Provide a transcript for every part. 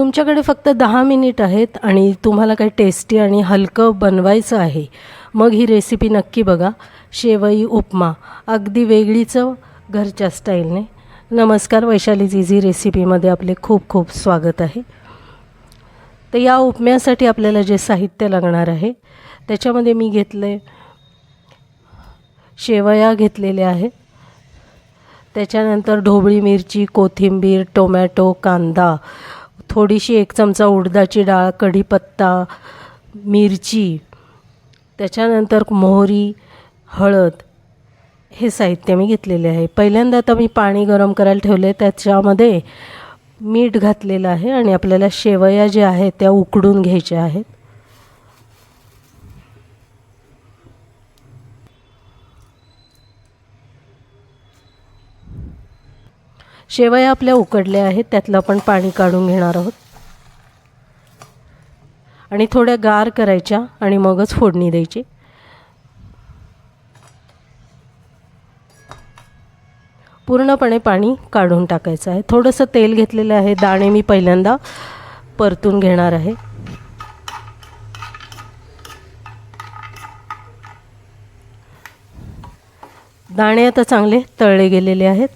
तुमच्याकडे फक्त दहा मिनिट आहेत आणि तुम्हाला काही टेस्टी आणि हलकं बनवायचं आहे मग ही रेसिपी नक्की बघा. शेवई उपमा अगदी वेगळी चव घरच्या स्टाईलने नमस्कार वैशाली झिझी रेसिपीमध्ये आपले खूप खूप स्वागत आहे. तर या उपम्यासाठी आपल्याला जे साहित्य लागणार आहे त्याच्यामध्ये मी घेतले शेवया घेतलेल्या आहेत. त्याच्यानंतर ढोबळी मिरची कोथिंबीर टोमॅटो कांदा थोडीशी एक चमचा उडदाची डाळ कढीपत्ता मिरची त्याच्यानंतर मोहरी हळद हे साहित्य मी घेतलेले आहे. पहिल्यांदा आता मी पाणी गरम करायला ठेवले त्याच्यामध्ये मीठ घातलेलं आहे आणि आपल्याला शेवया ज्या आहेत त्या उकडून घ्यायच्या आहेत. शेवया आपल्या उकडल्या आहेत त्यातलं आपण पाणी काढून घेणार आहोत. आणि थोड्या गार करायच्या आणि मगच फोडणी द्यायची. पूर्णपणे पाणी काढून टाकायचं आहे. थोडंसं तेल घेतलेलं आहे दाणे मी पहिल्यांदा परतून घेणार आहे. दाणे आता चांगले तळले गेलेले आहेत.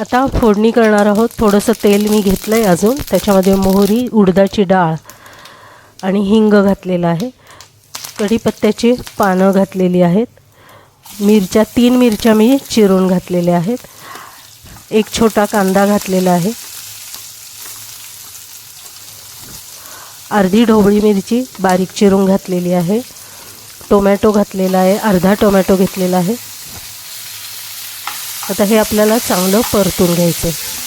आता फोडणी करणार आहोत. थोडंसं तेल मी घेतलं आहे अजून. त्याच्यामध्ये मोहरी उडदाची डाळ आणि हिंग घातलेलं आहे. कढीपत्त्याची पानं घातलेली आहेत. मिरच्या तीन मिरच्या मी चिरून घातलेल्या आहेत. एक छोटा कांदा घातलेला आहे. अर्धी ढोबळी मिरची बारीक चिरून घातलेली आहे. टोमॅटो घातलेला आहे. अर्धा टोमॅटो घेतलेला आहे. आता हे आपल्याला चांगलं परतून घ्यायचं आहे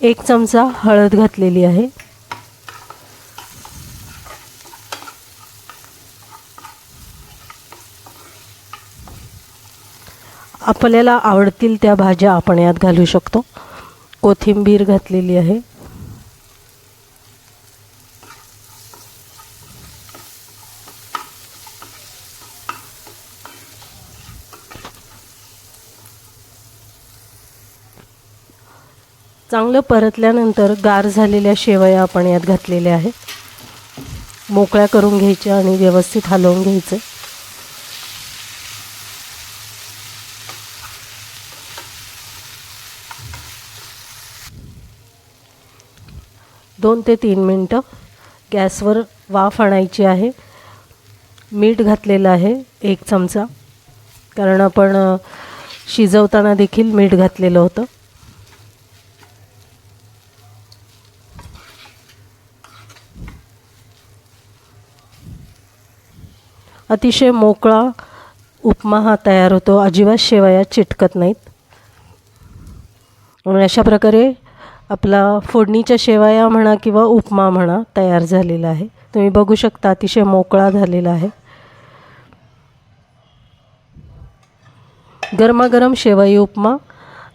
एक चमचा हळद घातलेली आहे. आपल्याला आवडतील त्या भाज्या आपण यात घालू शकतो. कोथिंबीर घातलेली आहे. चांगलं परतल्यानंतर गार झालेल्या शेवया आपण यात घातलेल्या आहेत. मोकळ्या करून घ्यायच्या आणि व्यवस्थित हलवून घ्यायचं. दोन ते तीन मिनटं गॅसवर वाफ आणायची आहे. मीठ घातलेलं आहे एक चमचा. कारण आपण शिजवताना देखील मीठ घातलेलं होतं. अतिशय मोकळा उपमा हा तयार होतो. अजिबात शेवया चिटकत नाहीत. म्हणून अशा प्रकारे आपला फोडणीच्या शेवया म्हणा किंवा उपमा म्हणा तयार झालेला आहे. तुम्ही बघू शकता अतिशय मोकळा झालेला आहे. गरमागरम शेवई उपमा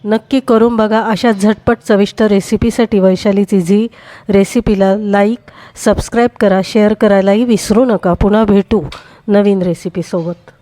नक्की करून बघा. अशा झटपट चविष्ट रेसिपीसाठी वैशाली चिझी रेसिपीला लाईक सबस्क्राईब करा शेअर करायलाही विसरू नका. पुन्हा भेटू. नवीन रेसिपीसोबत